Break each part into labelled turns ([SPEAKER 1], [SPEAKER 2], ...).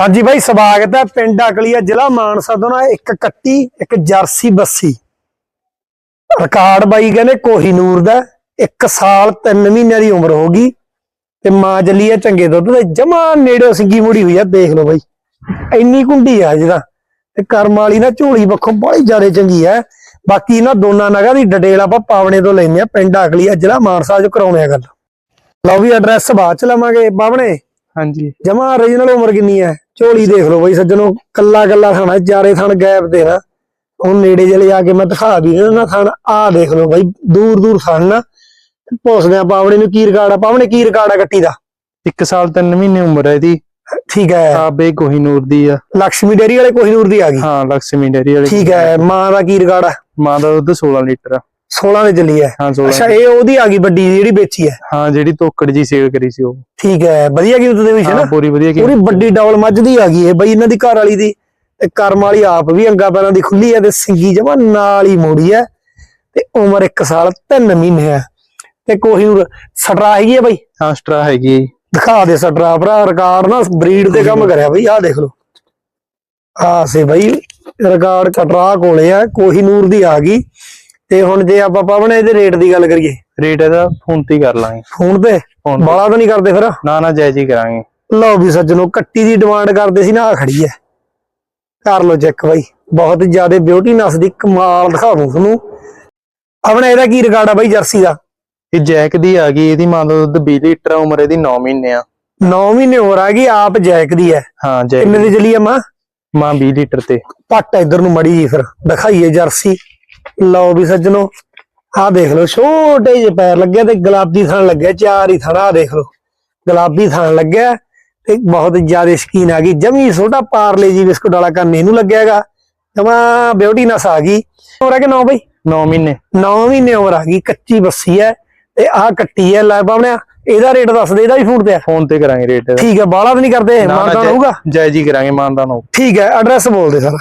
[SPEAKER 1] ਹਾਂਜੀ ਬਾਈ, ਸਵਾਗਤ ਹੈ ਪਿੰਡ ਅਕਲੀਆ, ਜ਼ਿਲ੍ਹਾ ਮਾਨਸਾ ਤੋਂ ਨਾ ਇੱਕ ਕੱਟੀ, ਇੱਕ ਜਰਸੀ ਬੱਸੀ। ਰਿਕਾਰਡ ਬਾਈ ਕਹਿੰਦੇ ਕੋਹੀਨੂਰ ਦਾ 1 ਸਾਲ 3 ਮਹੀਨਿਆਂ ਦੀ ਉਮਰ ਹੋ ਗਈ ਤੇ ਮਾਂ ਜੱਲੀ ਆ ਚੰਗੇ ਦੁੱਧ ਦੇ, ਜਮਾ ਨੇੜੇ ਸਿੰਗੀ ਮੁੜੀ ਹੋਈ ਆ, ਦੇਖ ਲਓ ਬਾਈ। ਇੰਨੀ ਕੁੰਡੀ ਆ ਜਿਹਦਾ ਤੇ ਕਰਮ ਵਾਲੀ ਨਾ ਝੋਲੀ ਪੱਖੋਂ ਬੜੀ ਜ਼ਿਆਦਾ ਚੰਗੀ ਆ। ਬਾਕੀ ਇਹਨਾਂ ਦੋਨਾਂ ਨਗਾਂ ਦੀ ਡਿਟੇਲ ਆਪਾਂ ਪਾਵਣੇ ਤੋਂ ਲੈਂਦੇ ਆ, ਪਿੰਡ ਅਕਲੀਆ, ਜ਼ਿਲ੍ਹਾ ਮਾਨਸਾ ਚ ਕਰਾਉਣੇ ਆ ਗੱਲ। ਲਓ ਵੀ ਐਡਰੈਸ ਬਾਅਦ ਚ ਲਵਾਂਗੇ ਬਾਵਣੇ
[SPEAKER 2] ਹਾਂਜੀ।
[SPEAKER 1] ਜਮਾ ਓਰੀਜਨਲ ਉਮਰ ਕਿੰਨੀ ਹੈ? ਝੋਲੀ ਦੇਖ ਲਓ ਬਾਈ ਸੱਜਣੋ ਕੱਲਾ ਕੱਲਾ ਥਾਣਾ ਚਾਰੇ ਥਣ ਗੈਪ ਦੇ ਨਾ। ਨੇੜੇ ਜਲੇ ਆ ਕੇ ਮੈਂ ਦਿਖਾ ਵੀ ਨਾ ਥਣ ਆ ਦੇਖ ਲਓ ਬਾਈ ਦੂਰ ਦੂਰ ਥਣ ਨਾ। ਆ ਪਾਵਣੇ ਨੂੰ ਕੀ ਰਿਕਾਰਡ ਆ ਪਾਵਣੇ ਕੀ ਰਿਕਾਰਡ ਆ ਗੱਟੀ ਦਾ?
[SPEAKER 2] 1 ਸਾਲ 3 ਮਹੀਨੇ ਉਮਰ ਹੈ ਇਹਦੀ।
[SPEAKER 1] ਠੀਕ ਹੈ।
[SPEAKER 2] ਆ ਬੇ ਕੋਹੀਨੂਰ ਦੀ ਆ।
[SPEAKER 1] ਲక్ష్ਮੀ ਡੇਰੀ ਵਾਲੇ ਕੋਹੀਨੂਰ ਦੀ ਆ ਗਈ?
[SPEAKER 2] ਹਾਂ ਲక్ష్ਮੀ ਡੇਰੀ ਵਾਲੇ
[SPEAKER 1] ਠੀਕ ਹੈ। ਮਾਂ ਦਾ ਕੀ ਰਿਕਾਰਡ ਆ?
[SPEAKER 2] ਮਾਂ ਦਾ ਦੁੱਧ 16 ਲੀਟਰ ਆ।
[SPEAKER 1] 16 ਦੇ ਚੱਲੀ ਹੈ।
[SPEAKER 2] ਹਾਂ 16
[SPEAKER 1] ਅੱਛਾ ਇਹ ਉਹਦੀ ਆ ਗਈ ਵੱਡੀ ਜਿਹੜੀ ਵੇਚੀ ਹੈ।
[SPEAKER 2] ਹਾਂ ਜਿਹੜੀ ਤੋਕੜ ਜੀ ਸੇਲ ਕਰੀ ਸੀ ਉਹ।
[SPEAKER 1] ਠੀਕ ਹੈ ਵਧੀਆ ਕੀ ਦੇ ਵਿੱਚ ਹੈ ਨਾ?
[SPEAKER 2] ਪੂਰੀ ਵਧੀਆ
[SPEAKER 1] ਪੂਰੀ
[SPEAKER 2] ਕੀ
[SPEAKER 1] ਵੱਡੀ ਡਬਲ ਮੱਝ ਦੀ ਆ ਗਈ ਇਹ ਬਈ ਇਹਨਾਂ ਦੀ ਘਰ ਵਾਲੀ ਦੀ ਤੇ ਕਰਮ ਵਾਲੀ ਆਪ ਵੀ ਅੰਗਾ ਪੈਰਾਂ ਦੀ ਖੁੱਲੀ ਹੈ ਤੇ ਸਿੰਗੀ ਜਮਾ ਨਾਲ ਹੀ ਮੋੜੀ ਹੈ ਤੇ ਉਮਰ 1 ਸਾਲ 3 ਮਹੀਨੇ ਹੈ। ਤੇ ਕੋਈ ਨੂੰ ਸਟਰਾ ਹੈਗੀ ਹੈ ਬਈ?
[SPEAKER 2] ਹਾਂ ਸਟਰਾ ਹੈਗੀ
[SPEAKER 1] ਦਿਖਾ ਦੇ ਸਟਰਾ ਭਰਾ ਰਿਕਾਰਡ ਨਾ ਬਰੀਡ ਤੇ ਕੰਮ ਕਰਿਆ ਬਈ ਆਹ ਦੇਖ ਲਓ। ਆ ਸੇ ਬਈ ਰਿਕਾਰਡ ਕਟਰਾ ਕੋਲੇ ਆ ਕੋਹੀਨੂਰ ਦੀ ਆ ਗਈ। ਤੇ ਹੁਣ ਜੇ ਆਪਾਂ ਪਾਵਣੇ ਇਹਦੇ ਰੇਟ ਦੀ ਗੱਲ ਕਰੀਏ।
[SPEAKER 2] ਰੇਟ ਇਹਦਾ ਫੋਨ ਤੇ ਹੀ ਕਰ ਲਾਂਗੇ।
[SPEAKER 1] ਫੋਨ ਤੇ?
[SPEAKER 2] ਫੋਨ ਤੇ।
[SPEAKER 1] ਬਾਲਾ ਤਾਂ ਨਹੀਂ ਕਰਦੇ ਫਿਰ?
[SPEAKER 2] ਨਾ ਨਾ ਜਾਇਜ਼ ਹੀ ਕਰਾਂਗੇ।
[SPEAKER 1] ਲਓ ਵੀ ਸੱਜਣੋ ਕੱਟੀ ਦੀ ਡਿਮਾਂਡ ਕਰਦੇ ਸੀ ਨਾ ਆ ਖੜੀ ਹੈ। ਕਰ ਲਓ ਚੈੱਕ ਬਾਈ। ਬਹੁਤ ਜ਼ਿਆਦਾ ਬਿਊਟੀ ਨਸ ਦੀ ਕਮਾਲ ਦਿਖਾ ਦੂੰ ਤੁਹਾਨੂੰ। ਆਪਣੇ ਇਹਦਾ ਕੀ ਰਿਕਾਰਡ ਆ ਬਾਈ ਜਰਸੀ ਦਾ?
[SPEAKER 2] ਇਹ ਜੈਕ ਦੀ ਆ ਗਈ ਇਹਦੀ ਮਾਂ ਦਾ ਦੁੱਧ 20 ਲੀਟਰ ਆ, ਉਮਰ ਇਹਦੀ 9 ਮਹੀਨੇ ਆ।
[SPEAKER 1] 9 ਮਹੀਨੇ ਹੋਰ ਆ ਗਈ ਆਪ ਜੈਕ ਦੀ ਹੈ।
[SPEAKER 2] ਹਾਂ ਜੈਕ
[SPEAKER 1] ਕਿੰਨੇ ਦੀ ਚੱਲੀ ਆ ਮਾਂ?
[SPEAKER 2] ਮਾਂ 20 ਲੀਟਰ ਤੇ।
[SPEAKER 1] ਪੱਟ ਇਧਰ ਨੂੰ ਮੜੀ ਜੀ ਫਿਰ ਦਿਖਾਈਏ ਜਰਸੀ। ਲਓ ਵੀ ਸੱਜਣੋ ਆਹ ਦੇਖ ਲਓ ਛੋਟੇ ਜਿਹੇ ਪੈਰ ਲੱਗੇ ਤੇ ਗੁਲਾਬੀ ਥਣ ਲੱਗਿਆ ਚਾਰ ਹੀ ਥਣਾ ਦੇਖ ਲਓ ਗੁਲਾਬੀ ਥਣ ਲੱਗਿਆ ਤੇ ਬਹੁਤ ਜ਼ਿਆਦਾ ਸ਼ਕੀਨ ਆ ਗਈ। ਜਮੀ ਛੋਟਾ ਪਾਰਲੇ ਜੀ ਬਿਸਕੁਟ ਵਾਲਾ ਕੰਨ ਇਹਨੂੰ ਲੱਗਿਆਗਾ ਜਮਾ ਬਿਊਟੀ ਨਸ ਆ ਗਈ। ਹੋਰ ਆ ਕਿ ਨੌ ਬਈ?
[SPEAKER 2] 9 ਮਹੀਨੇ।
[SPEAKER 1] 9 ਮਹੀਨੇ ਉਮਰ ਆ ਗਈ ਕੱਚੀ ਬੱਸੀ ਹੈ ਤੇ ਆਹ ਕੱਟੀ ਹੈ ਲੈ ਬਾਬਣਿਆ ਇਹਦਾ ਰੇਟ ਦੱਸ ਦੇ ਇਹਦਾ ਵੀ ਫੂਡ ਤੇ ਆ।
[SPEAKER 2] ਫੋਨ ਤੇ ਕਰਾਂਗੇ ਰੇਟ।
[SPEAKER 1] ਠੀਕ ਹੈ ਬਾਹਲਾ ਤਾਂ ਨਹੀਂ ਕਰਦੇ
[SPEAKER 2] ਨਾ, ਨਾ,
[SPEAKER 1] ਮਾਨਦਾਨ ਹੋਊਗਾ?
[SPEAKER 2] ਜਾਇਜ਼ ਹੀ ਕਰਾਂਗੇ ਮਾਨਦਾ ਨੂੰ
[SPEAKER 1] ਠੀਕ ਹੈ ਐਡਰੈਸ ਬੋਲ ਦੇ ਸਾਰਾ।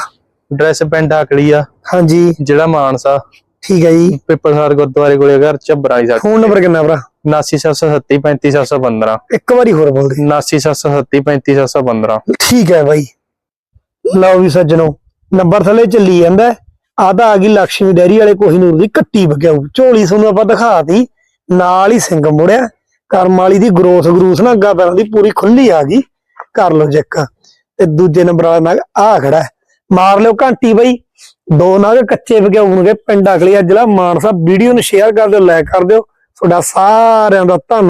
[SPEAKER 2] ਐਡਰੈਸ ਪਿੰਡ ਆਕਲੀ ਆ।
[SPEAKER 1] ਹਾਂਜੀ।
[SPEAKER 2] ਜਿਹੜਾ ਮਾਨਸਾ।
[SPEAKER 1] ਠੀਕ ਹੈ ਜੀ।
[SPEAKER 2] ਪਿੱਪਲਸਾਰ ਗੁਰਦੁਆਰੇ ਕੋਲੇ ਘਰ ਝੱਬਰਾ ਹੀ ਸਾਡਾ
[SPEAKER 1] ਫੋਨ ਨੰਬਰ ਕਿੰਨਾ ਭਰਾ?
[SPEAKER 2] 79737
[SPEAKER 1] ਇੱਕ ਵਾਰੀ ਹੋਰ ਬੋਲ ਦੇ।
[SPEAKER 2] 79737
[SPEAKER 1] ਠੀਕ ਹੈ ਬਾਈ। ਲਓ ਵੀ ਸੱਜਣੋ ਨੰਬਰ ਥੱਲੇ ਚੱਲੀ ਜਾਂਦਾ ਆ ਤਾਂ ਆ ਗਈ ਲక్ష్ਮੀ ਡੈਰੀ ਵਾਲੇ ਕੋਹੀਨੂਰ ਦੀ ਕੱਟੀ ਬਗਿਆਉ ਝੋਲੀ ਤੁਹਾਨੂੰ ਆਪਾਂ ਦਿਖਾਤੀ। ਨਾਲ ਹੀ ਸਿੰਘ ਮੁੜਿਆ। ਕਰਮ ਵਾਲੀ ਦੀ ਗਰੋਥ ਗਰੂਸ ਨਾ ਅੱਗਾ ਪੈਰਾਂ ਦੀ ਪੂਰੀ ਖੁੱਲੀ ਆ ਗਈ। ਕਰ ਲਓ ਚੈੱਕ ਤੇ ਦੂਜੇ ਨੰਬਰ ਵਾਲਾ ਨਗ ਆ ਖੜਾ। ਮਾਰ ਲਿਓ ਘੰਟੀ ਬਈ। ਦੋ ਨਗ ਕੱਚੇ ਬਗਿਆਉਣਗੇ ਪਿੰਡ ਅਗਲੇ ਜ਼ਿਲ੍ਹਾ ਮਾਨਸਾ। ਵੀਡੀਓ ਨੂੰ ਸ਼ੇਅਰ ਕਰ ਦਿਓ ਲਾਈਕ ਕਰ ਦਿਓ। ਤੁਹਾਡਾ ਸਾਰਿਆਂ ਦਾ ਧੰਨ